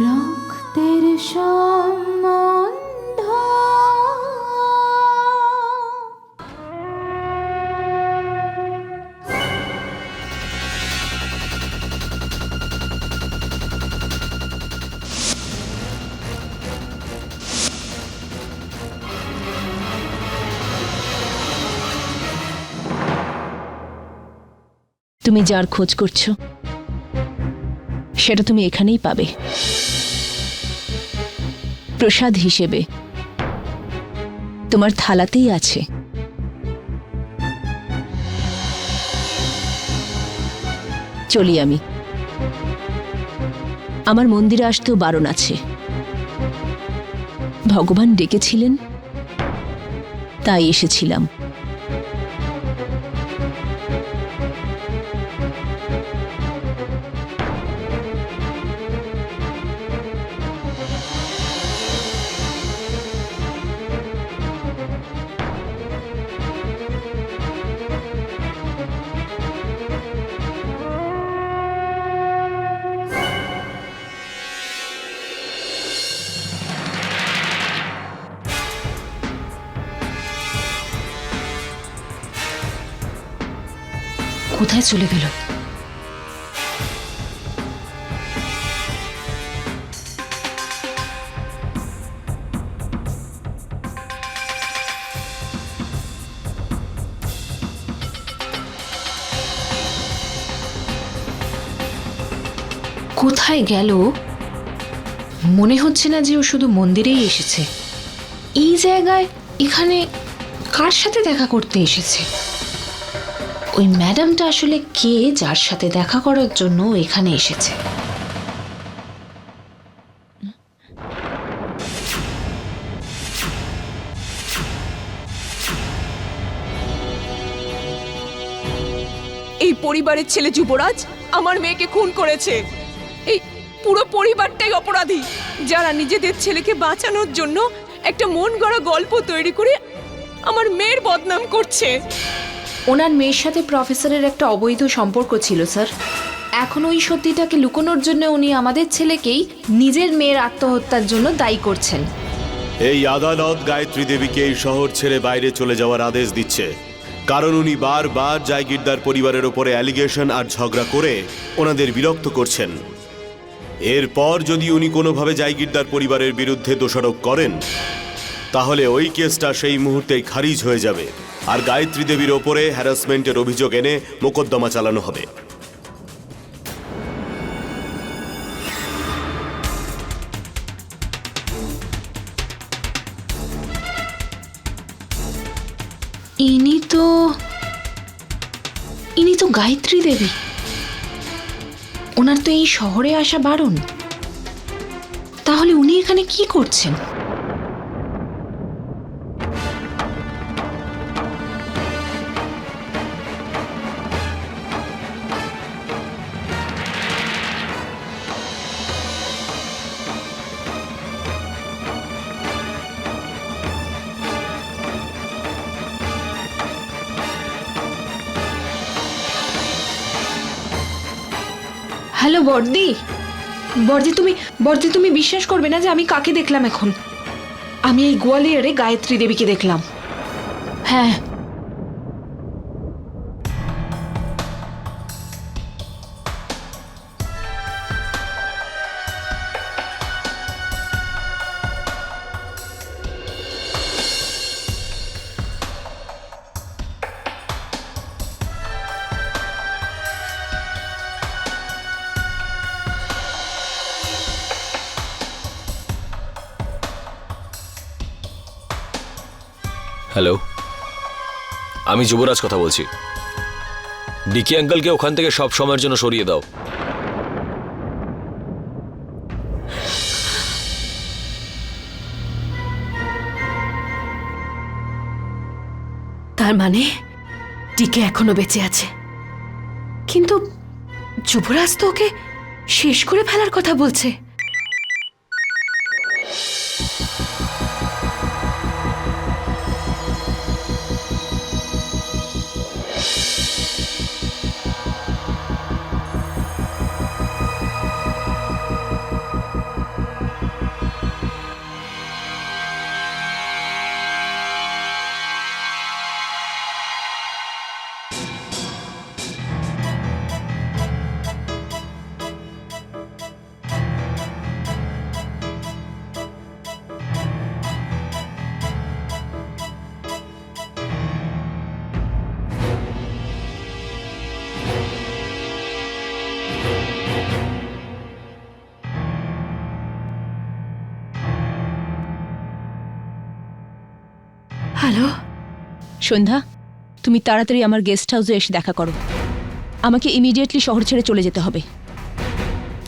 রক্তের সম্বন্ধ। তুমি যার খোঁজ করছ সেটা তুমি এখানেই পাবে। প্রসাদ হিসেবে। তোমার থালাতেই আছে। চলি আমি। আমার মন্দিরে আসতেও বারণ আছে। ভগবান ডেকেছিলেন, তাই এসেছিলাম। কোথায় চলে গেল? কোথায় গেল? মনে হচ্ছে না যে ও শুধু মন্দিরেই এসেছে। এই জায়গায় এখানে কার সাথে দেখা করতে এসেছে? ওই ম্যাডামটা আসলে কে যার সাথে দেখা করার জন্য এখানে এসেছে? এই পরিবারের ছেলে যুবরাজ আমার মেয়েকে খুন করেছে। এই পুরো পরিবারটাই অপরাধী। যারা নিজেদের ছেলেকে বাঁচানোর জন্য একটা মন গড়া গল্প তৈরি করে আমার মেয়ের বদনাম করছে। ওনার মেয়ের সাথে প্রফেসরের একটা অবৈধ সম্পর্ক ছিল, স্যার। এখন ওই সত্যিটাকে লুকোনোর জন্য উনি আমাদের ছেলেকেই নিজের মেয়ের আত্মহত্যার জন্য দায়ী করছেন। এই আদালত গায়ত্রী দেবীকে এই শহর ছেড়ে বাইরে চলে যাওয়ার আদেশ দিচ্ছে। কারণ উনি বারবার জায়গিরদার পরিবারের ওপরে অ্যালিগেশন আর ঝগড়া করে ওনাদের বিরক্ত করছেন। এরপর যদি উনি কোনোভাবে জায়গিরদার পরিবারের বিরুদ্ধে দোষারোপ করেন, তাহলে ওই কেসটা সেই মুহূর্তেই খারিজ হয়ে যাবে। আর গায়ত্রী দেবীর ওপরে হ্যারাসমেন্টের অভিযোগ এনে মোকদ্দমা চালানো হবে। ইনি তো ইনি তো গায়ত্রী দেবী। ওনার তো এই শহরে আসা বারণ। তাহলে উনি এখানে কি করছেন? হ্যালো, বর্দি। বর্দি, তুমি বর্দি, তুমি বিশ্বাস করবে না যে আমি কাকে দেখলাম এখন? আমি এই গোয়ালিয়রে গায়ত্রী দেবীকে দেখলাম। হ্যাঁ হ্যালো। আমি যুবরাজ কথা বলছি। ডিকি আঙ্কেলকে ওখান থেকে সব সময়ের জন্য সরিয়ে দাও। তার মানে টিকে এখনও বেঁচে আছে। কিন্তু যুবরাজ তো ওকে শেষ করে ফেলার কথা বলছে। হ্যালো? সন্ধ্যা তুমি তাড়াতাড়ি আমার গেস্ট হাউসে এসে দেখা করো। আমাকে ইমিডিয়েটলি শহর ছেড়ে চলে যেতে হবে।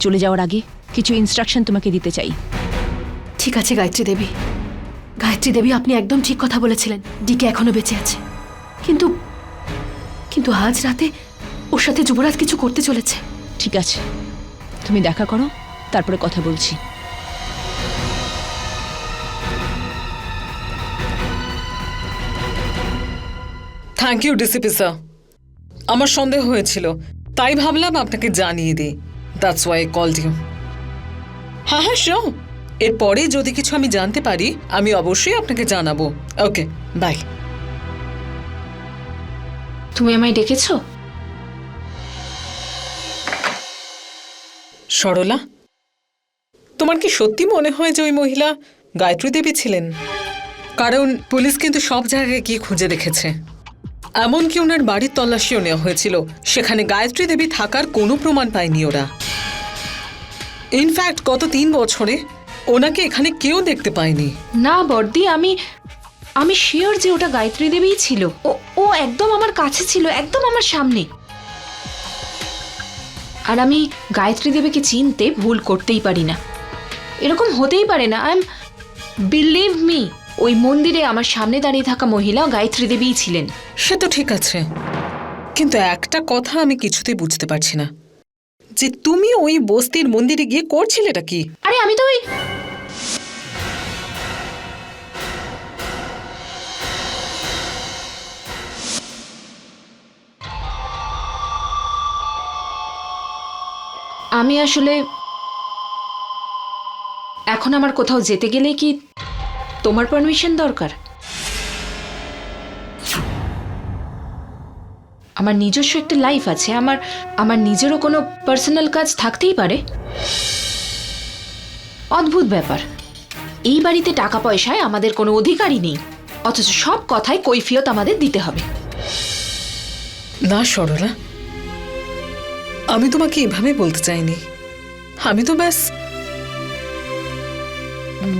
চলে যাওয়ার আগে কিছু ইনস্ট্রাকশন তোমাকে দিতে চাই। ঠিক আছে গায়ত্রী দেবী। গায়ত্রী দেবী আপনি একদম ঠিক কথা বলেছিলেন। ডিকে এখনও বেঁচে আছে। কিন্তু কিন্তু আজ রাতে ওর সাথে যুবরাজ কিছু করতে চলেছে। ঠিক আছে। তুমি দেখা করো তারপরে কথা বলছি। থ্যাংক ইউ ডিসিপি স্যার আমার সন্দেহ হয়েছিল। তাই ভাবলাম আপনাকে জানিয়ে দিই। দ্যাটস ওয়াই কল ইউ হ্যাঁ হ্যাঁ শো এরপরে যদি কিছু আমি জানতে পারি আমি অবশ্যই আপনাকে জানাব। ওকে বাই তুমি আমায় ডেকেছো? সরলা তোমার কি সত্যি মনে হয় যে ওই মহিলা গায়ত্রী দেবী ছিলেন? কারণ পুলিশ কিন্তু সব জায়গায় গিয়ে খুঁজে দেখেছে। এমনকি ওনার বাড়ির তল্লাশিও নেওয়া হয়েছিল? সেখানে গায়ত্রী দেবী থাকার কোনো প্রমাণ পায়নি ওরা। ইনফ্যাক্ট গত তিন বছরে ওনাকে এখানে কেউ দেখতে পায়নি। না, বর্দি, আমি আমি শিওর যে ওটা গায়ত্রী দেবীই ছিল। ও ও একদম আমার কাছে ছিল, একদম আমার সামনে। আর আমি গায়ত্রী দেবীকে চিনতে ভুল করতেই পারি না। এরকম হতেই পারে না। আই এম বিলিভ মি ওই মন্দিরে আমার সামনে দাঁড়িয়ে থাকা মহিলা গায়ত্রী দেবীই ছিলেন। সে তো ঠিক আছে। কিন্তু একটা কথা আমি কিছুতেই বুঝতে পারছি না। যে তুমি ওই বস্তির মন্দিরে গিয়ে করছিলে করছিলেটা কি? আরে আমি তো ওই আমি আসলে এখন আমার কোথাও যেতে গেলে কি তোমার পারমিশন দরকার। আমার নিজস্ব একটা লাইফ আছে, আমার আমার নিজেরও কোনো পার্সোনাল কাজ থাকতেই পারে। অদ্ভুত ব্যাপার। এই বাড়িতে টাকা পয়সায় আমাদের কোনো অধিকারই নেই, অথচ সব কথায় কৈফিয়ত আমাদের দিতে হবে। না, সরলা। আমি তোমাকে এভাবে বলতে চাইনি। আমি তো ব্যাস,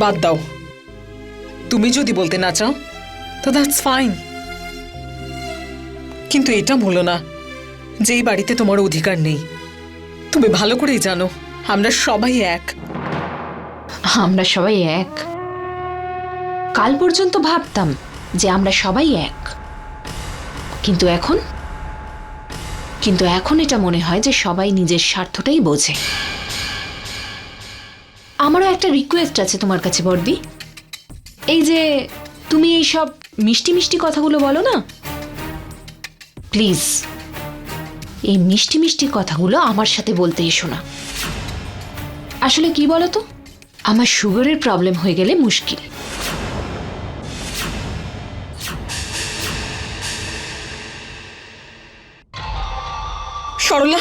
বাদ দাও। তুমি যদি বলতে না চাও, তো দ্যাটস ফাইন কিন্তু এটা বলো না, যে এই বাড়িতে তোমার অধিকার নেই। তুমি ভালো করেই জানো, আমরা সবাই এক। আমরা সবাই এক। কাল পর্যন্ত ভাবতাম যে আমরা সবাই এক। কিন্তু এখন? কিন্তু এখন এটা মনে হয় যে সবাই নিজের স্বার্থটাই বোঝে। আমারও একটা রিকোয়েস্ট আছে তোমার কাছে, বর্দি। এই যে তুমি এই সব মিষ্টি মিষ্টি কথাগুলো বলো না? প্লিজ এই মিষ্টি মিষ্টি কথাগুলো আমার সাথে বলতে এসো না। আসলে কি বলো তো আমার সুগারের প্রবলেম হয়ে গেলে মুশকিল। সরলা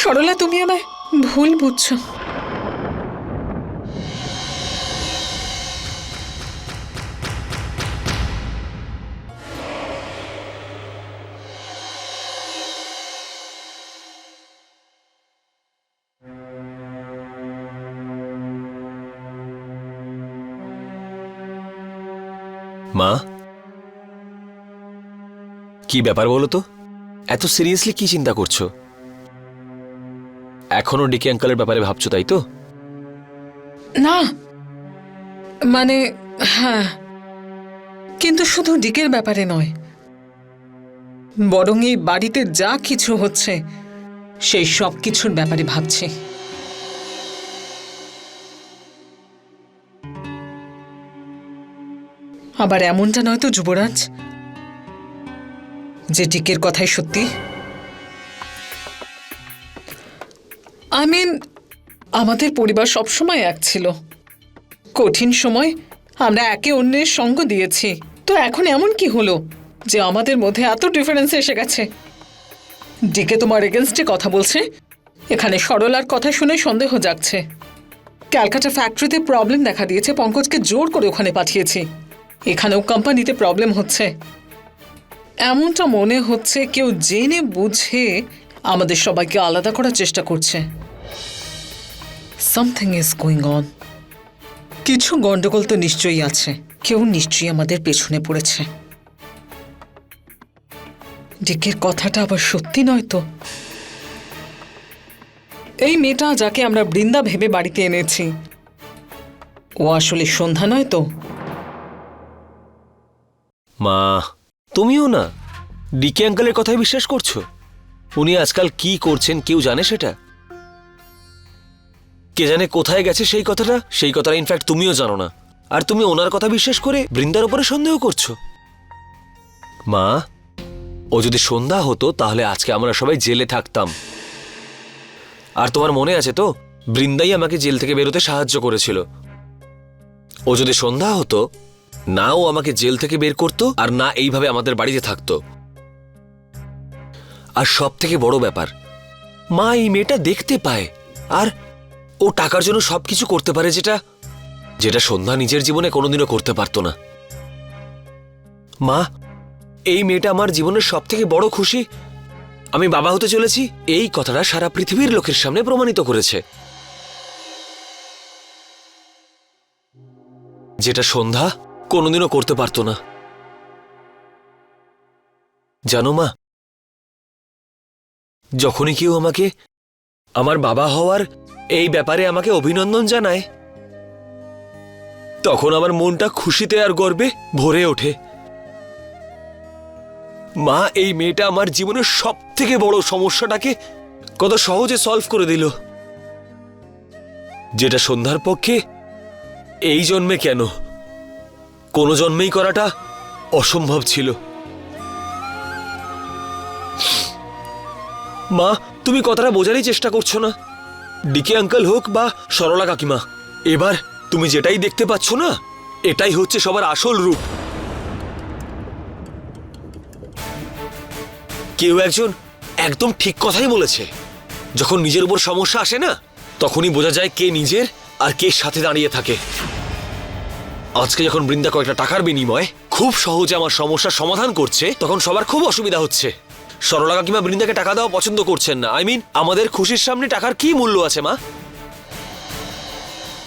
সরলা, তুমি আমায় ভুল বুঝছ। মা। কি ব্যাপার বলো তো? এত সিরিয়াসলি কি চিন্তা করছ? এখনও ডিকে আঙ্কালের ব্যাপারে ভাবছ তাই তো? না। মানে হ্যাঁ। কিন্তু শুধু ডিকের ব্যাপারে নয়। বরং এই বাড়িতে যা কিছু হচ্ছে, সেই সব কিছুর ব্যাপারে ভাবছি। আবার এমনটা নয় তো, যুবরাজ? যে টিকের কথাই সত্যি। আই মিন আমাদের পরিবার সবসময় এক ছিল। কঠিন সময় আমরা একে অন্যের সঙ্গ দিয়েছি। তো এখন এমন কি হলো যে আমাদের মধ্যে এত ডিফারেন্স এসে গেছে? ডিকে তোমার এগেনস্টে কথা বলছে? এখানে সরলার কথা শুনে সন্দেহ জাগছে। ক্যালকাটা ফ্যাক্টরিতে প্রবলেম দেখা দিয়েছে, পঙ্কজকে জোর করে ওখানে পাঠিয়েছি। এখানেও কোম্পানিতে প্রবলেম হচ্ছে। এমনটা মনে হচ্ছে কেউ জেনে বুঝে আমাদের সবাইকে আলাদা করার চেষ্টা করছে। সামথিং ইজ গোয়িং অন কিছু গন্ডগোল তো নিশ্চয়ই আছে। কেউ নিশ্চয়ই আমাদের পেছনে পড়েছে। ডিকের কথাটা আবার সত্যি নয় তো? এই মেয়েটা যাকে আমরা বৃন্দা ভেবে বাড়িতে এনেছি। ও আসলে সন্ধ্যা নয় তো? মা, তুমিও না ডিকে আঙ্কেলের কথাই বিশ্বাস করছ? উনি আজকাল কি করছেন কেউ জানে সেটা? কে জানে কোথায় গেছে সেই কথাটা? সেই কথাটা ইনফ্যাক্ট তুমিও জানো না। আর তুমি ওনার কথা বিশ্বাস করে বৃন্দার উপরে সন্দেহ করছ? মা, ও যদি সন্ধ্যা হতো, তাহলে আজকে আমরা সবাই জেলে থাকতাম। আর তোমার মনে আছে তো? বৃন্দাই আমাকে জেল থেকে বেরোতে সাহায্য করেছিল। ও যদি সন্ধ্যা হতো না ও আমাকে জেল থেকে বের করতো আর না এইভাবে আমাদের বাড়িতে থাকতো। আর সব থেকে বড় ব্যাপার, মা এই মেয়েটা দেখতে পায় আর ও টাকার জন্য সব কিছু করতে পারে যেটা যেটা সন্ধ্যা নিজের জীবনে কোনোদিনও করতে পারতো না। মা, এই মেয়েটা আমার জীবনের সব থেকে বড় খুশি। আমি বাবা হতে চলেছি, এই কথাটা সারা পৃথিবীর লোকের সামনে প্রমাণিত করেছে। যেটা সন্ধ্যা কোনোদিনও করতে পারতো না। জানো মা, যখনই কেউ আমাকে, আমার বাবা হওয়ার এই ব্যাপারে আমাকে অভিনন্দন জানায়, তখন আমার মনটা খুশিতে আর গর্বে ভরে ওঠে। মা, এই মেয়েটা আমার জীবনের সব থেকে বড় সমস্যাটাকে কত সহজে সলভ করে দিল। যেটা সন্ধ্যার পক্ষে এই জন্মে কেন? কোনো জন্মেই করাটা অসম্ভব ছিল। মা, তুমি কথাটা বোঝারই চেষ্টা করছ না। ডিকে আঙ্কেল হোক বা সরলা কাকিমা, এবার তুমি যেটাই দেখতে পাচ্ছ না, এটাই হচ্ছে সবার আসল রূপ। কেউ একজন একদম ঠিক কথাই বলেছে, যখন নিজের উপর সমস্যা আসে না, তখনই বোঝা যায় কে নিজের আর কে সাথে দাঁড়িয়ে থাকে। আজকে যখন বৃন্দা কয়েকটা টাকার বিনিময়ে খুব সহজে আমার সমস্যার সমাধান করছে, তখন সবার খুব অসুবিধা হচ্ছে। সরলা কাকিমা বৃন্দাকে টাকা দেওয়া পছন্দ করছেন না। আই মিন আমাদের খুশির সামনে টাকার কি মূল্য আছে, মা?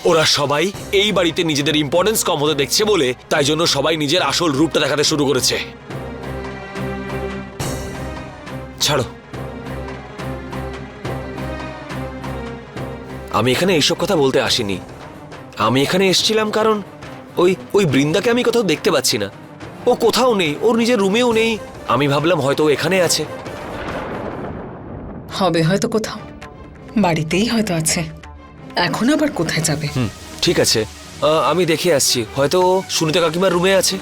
ওরা সবাই এই বাড়িতে নিজেদের ইম্পর্টেন্স কম হতে দেখছে বলে তাই জন্য সবাই নিজের আসল রূপটা দেখাতে শুরু করেছে। ছাড়ো। আমি এখানে এইসব কথা বলতে আসিনি। আমি এখানে এসেছিলাম কারণ ওই ওই বৃন্দাকে আমি কোথাও দেখতে পাচ্ছি না। ও কোথাও নেই ওর নিজের রুমেও নেই। আমি ভাবলাম হয়তো ও এখানে আছে। হবে হয়তো কোথাও। বাড়িতেই হয়তো আছে। এখন আবার কোথায় যাবে? হুম ঠিক আছে। আহ, আমি দেখে আসছি। হয়তো সুনিতা কাকিমার রুমে আছে।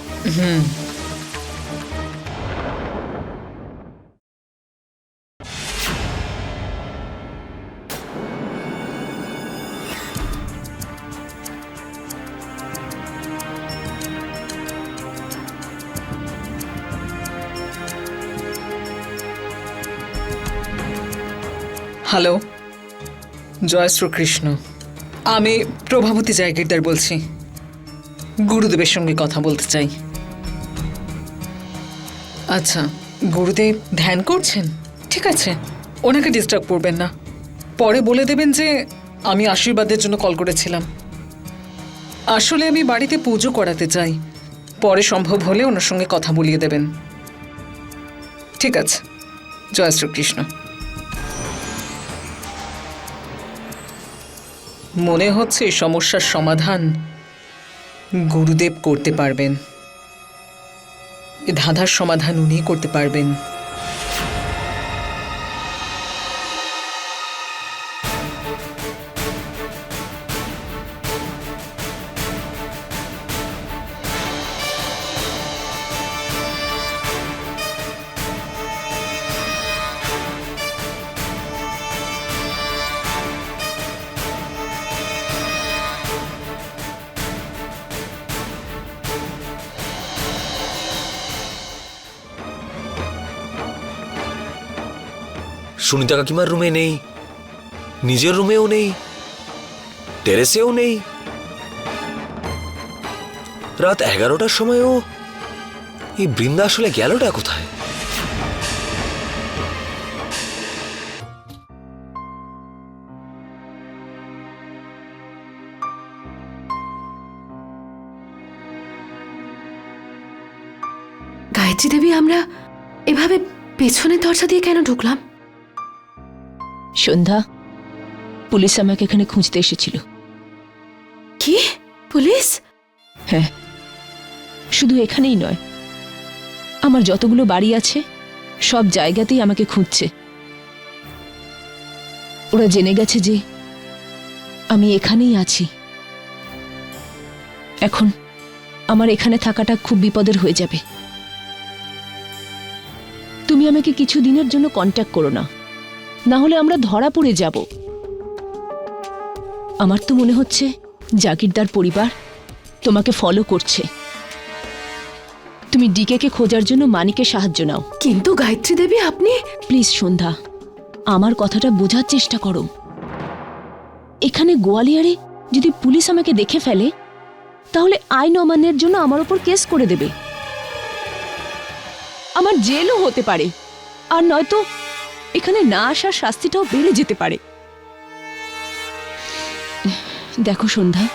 হ্যালো জয় শ্রীকৃষ্ণ। আমি প্রভাবতী জায়গিরদার বলছি। গুরুদেবের সঙ্গে কথা বলতে চাই। আচ্ছা গুরুদেব ধ্যান করছেন? ঠিক আছে, ওনাকে ডিস্টার্ব করবেন না। পরে বলে দেবেন যে, আমি আশীর্বাদের জন্য কল করেছিলাম। আসলে আমি বাড়িতে পুজো করাতে চাই। পরে সম্ভব হলে ওনার সঙ্গে কথা বলিয়ে দেবেন। ঠিক আছে, জয় শ্রীকৃষ্ণ। মনে হচ্ছে সমস্যার সমাধান গুরুদেব করতে পারবেন। ধাঁধার সমাধান উনি করতে পারবেন। সুনিতা কাকিমার রুমে নেই, নিজের রুমেও নেই, টেরেসেও নেই। রাত এগারোটার সময়ও এই বৃন্দা আসলে গেলটা কোথায়? গায়ত্রী দেবী, আমরা এভাবে পেছনের দরজা দিয়ে কেন ঢুকলাম? সন্ধ্যা? পুলিশ আমাকে এখানে খুঁজতে এসেছিল। কি? পুলিশ? হ্যাঁ। শুধু এখানেই নয়। আমার যতগুলো বাড়ি আছে সব জায়গাতেই আমাকে খুঁজছে। ওরা জেনে গেছে যে আমি এখানেই আছি। এখন আমার এখানে থাকাটা খুব বিপদের হয়ে যাবে। তুমি আমাকে কিছু দিনের জন্য কন্ট্যাক্ট করো না। না হলে আমরা ধরা পড়ে যাব। আমার তো মনে হচ্ছে জাগিরদার পরিবার তোমাকে ফলো করছে। তুমি ডিকেকে খোঁজার জন্য মানিকে সাহায্য নাও। কিন্তু গায়ত্রী দেবী আপনি? প্লিজ সন্ধ্যা আমার কথাটা বোঝার চেষ্টা করো। এখানে গোয়ালিয়ারে যদি পুলিশ আমাকে দেখে ফেলে তাহলে আইন অমান্যের জন্য আমার ওপর কেস করে দেবে। আমার জেলও হতে পারে আর নয়তো এখানে না আসার শাস্তিটাও বেড়ে যেতে পারে। দেখো সন্ধ্যা,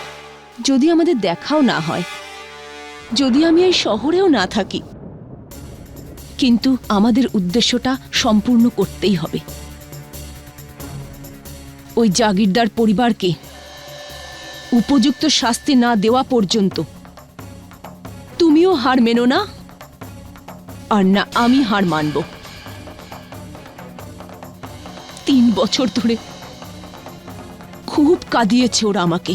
যদি আমাদের দেখাও না হয়, যদি আমি এই শহরেও না থাকি, কিন্তু আমাদের উদ্দেশ্যটা সম্পূর্ণ করতেই হবে। ওই জাগিরদার পরিবারকে উপযুক্ত শাস্তি না দেওয়া পর্যন্ত তুমিও হার মেনো না, আর না আমি হার মানব। বছর ধরে খুব কাঁদিয়েছে ওরা আমাকে।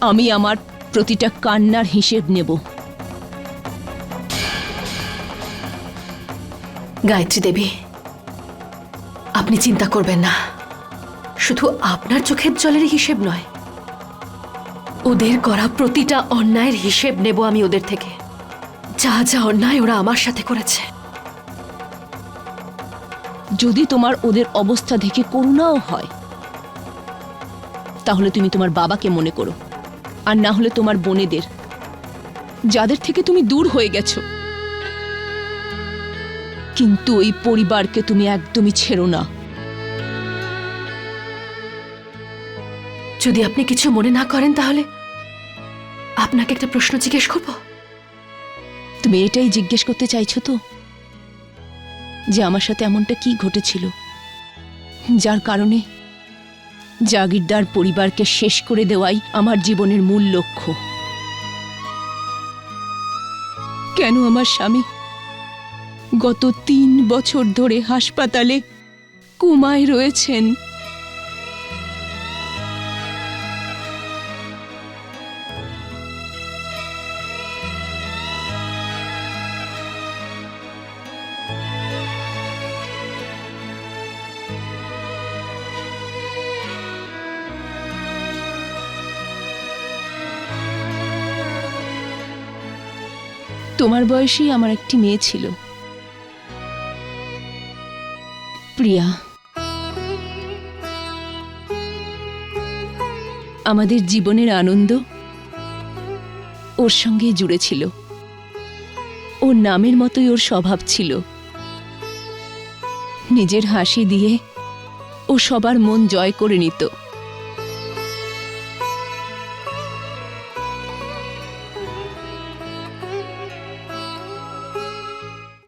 আমি আমার প্রতিটা কান্নার হিসেব নেব। গায়ত্রী দেবী, আপনি চিন্তা করবেন না। শুধু আপনার চোখের জলের হিসেব নয়, ওদের করা প্রতিটা অন্যায়ের হিসেব নেব আমি ওদের থেকে। যা যা অন্যায় ওরা আমার সাথে করেছে। যদি তোমার ওদের অবস্থা দেখে করুণাও হয় তাহলে তুমি তোমার বাবাকে মনে করো আর না হলে তোমার বোনেদের যাদের থেকে তুমি দূর হয়ে গেছো। কিন্তু ওই পরিবারকে তুমি একদমই ছেড়ো না। যদি আপনি কিছু মনে না করেন তাহলে আপনাকে একটা প্রশ্ন জিজ্ঞেস করব। তুমি এটাই জিজ্ঞেস করতে চাইছো তো? যে আমার সাথে এমনটা কি ঘটেছিল। যার কারণে জাগিরদার পরিবারকে শেষ করে দেওয়াই আমার জীবনের মূল লক্ষ্য। কেন আমার স্বামী গত তিন বছর ধরে হাসপাতালে কুমায় রয়েছেন? তোমার বয়সী আমার একটি মেয়ে ছিল। প্রিয়া। আমাদের জীবনের আনন্দ ওর সঙ্গে জুড়ে ছিল। ওর নামের মতোই ওর স্বভাব ছিল। নিজের হাসি দিয়ে ও সবার মন জয় করে নিত।